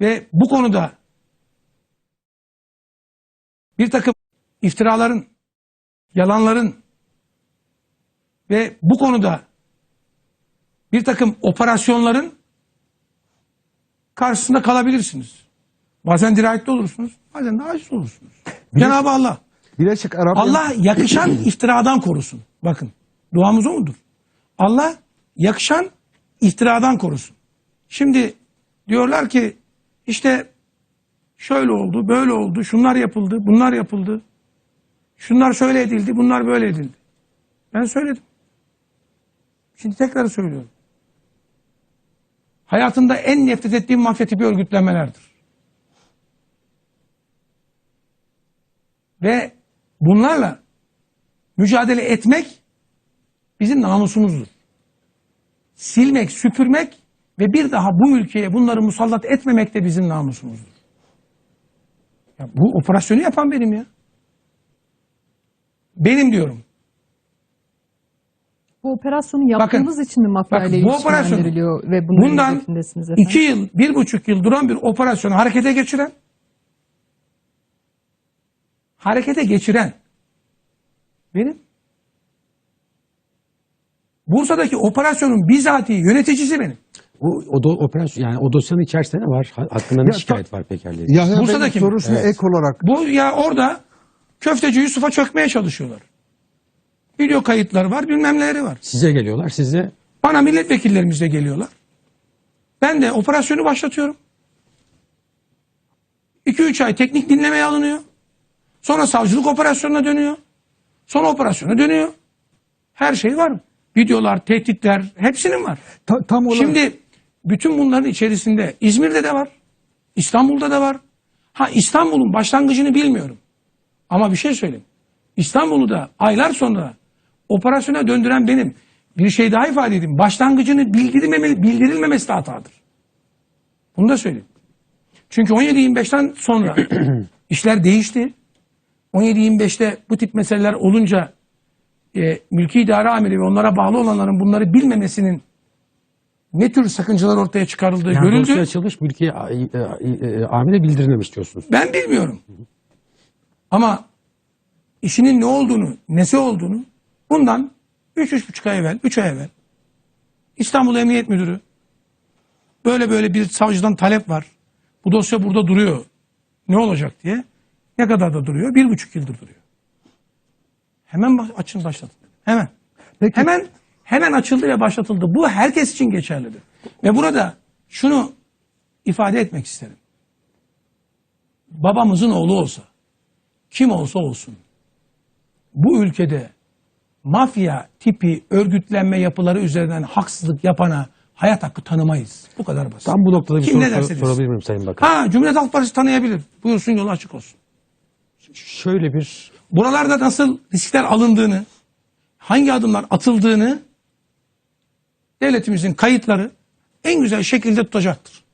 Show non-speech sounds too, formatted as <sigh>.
ve bu konuda bir takım iftiraların, yalanların ve bu konuda bir takım operasyonların karşısında kalabilirsiniz. Bazen dirayetli olursunuz, bazen de aciz olursunuz. Cenab-ı Allah. Birleşik Arap Allah yakışan <clears throat> iftiradan korusun. Bakın duamız o mudur? Allah yakışan iftiradan korusun. Şimdi diyorlar ki işte şöyle oldu, böyle oldu, şunlar yapıldı, bunlar yapıldı. Şunlar şöyle edildi, bunlar böyle edildi. Ben söyledim. Şimdi tekrar söylüyorum. Hayatında en nefret ettiğim mafya tipi örgütlenmelerdir. Ve bunlarla mücadele etmek bizim namusumuzdur. Silmek, süpürmek ve bir daha bu ülkeye bunları musallat etmemek de bizim namusumuzdur. Ya bu operasyonu yapan benim ya. Benim diyorum. Bu operasyonu yaptığınız için mi mafya bakın, bu operasyon- ilişkilendiriliyor ve Bundan hedefindesiniz efendim? iki yıl, bir buçuk yıl duran bir operasyonu harekete geçiren, harekete geçiren benim. Bursa'daki operasyonun bizatihi yöneticisi benim. O, o do, operasyon yani o dosyanın içerisinde ne var? Ha- Hakkında ne Ya, şikayet var Peker'le? Yahya Bursa'daki mi? sorusuna Evet. ek olarak Bu ya orada köfteci Yusuf'a çökmeye çalışıyorlar. Video kayıtları var, bilmem neleri var. Size geliyorlar, size Bana milletvekillerimiz de geliyorlar. Ben de operasyonu başlatıyorum. 2-3 ay teknik dinlemeye alınıyor. Sonra savcılık operasyonuna dönüyor. Sonra operasyona dönüyor. Her şey var. Videolar, tehditler hepsinin var. ta- tam olarak Şimdi bütün bunların içerisinde İzmir'de de var. İstanbul'da da var. Ha İstanbul'un başlangıcını bilmiyorum. Ama bir şey söyleyeyim. İstanbul'u da aylar sonra operasyona döndüren benim. Bir şey daha ifade edeyim. Başlangıcını bildirilmemeli, bildirilmemesi de hatadır. Bunu da söyleyeyim. Çünkü 17-25'ten sonra <clears throat> işler değişti. 17-25'te bu tip meseleler olunca e, mülki idare amiri ve onlara bağlı olanların bunları bilmemesinin ne tür sakıncalar ortaya çıkarıldığı yani görüldü. dosya açılmış mülki e, e, amire bildirilmemiş diyorsunuz. Ben bilmiyorum. Ama işinin ne olduğunu, nesi olduğunu bundan 3-3,5 ay evvel, 3 ay evvel İstanbul Emniyet Müdürü böyle böyle bir savcıdan talep var. Bu dosya burada duruyor. Ne olacak diye. Ne kadar da duruyor? Bir buçuk yıldır duruyor. Hemen açın başlatın. Hemen. Peki. Hemen hemen açıldı ve başlatıldı. Bu herkes için geçerlidir. Ve burada şunu ifade etmek isterim babamızın oğlu olsa, kim olsa olsun, bu ülkede mafya tipi örgütlenme yapıları üzerinden haksızlık yapana hayat hakkı tanımayız. Bu kadar basit. Tam bu noktada bir Kim soru sor- sorabilir miyim Sayın Bakan? Ha Cumhuriyet Halk Partisi tanıyabilir. Buyursun yolu açık olsun. Şöyle bir Buralarda nasıl riskler alındığını, hangi adımlar atıldığını devletimizin kayıtları en güzel şekilde tutacaktır.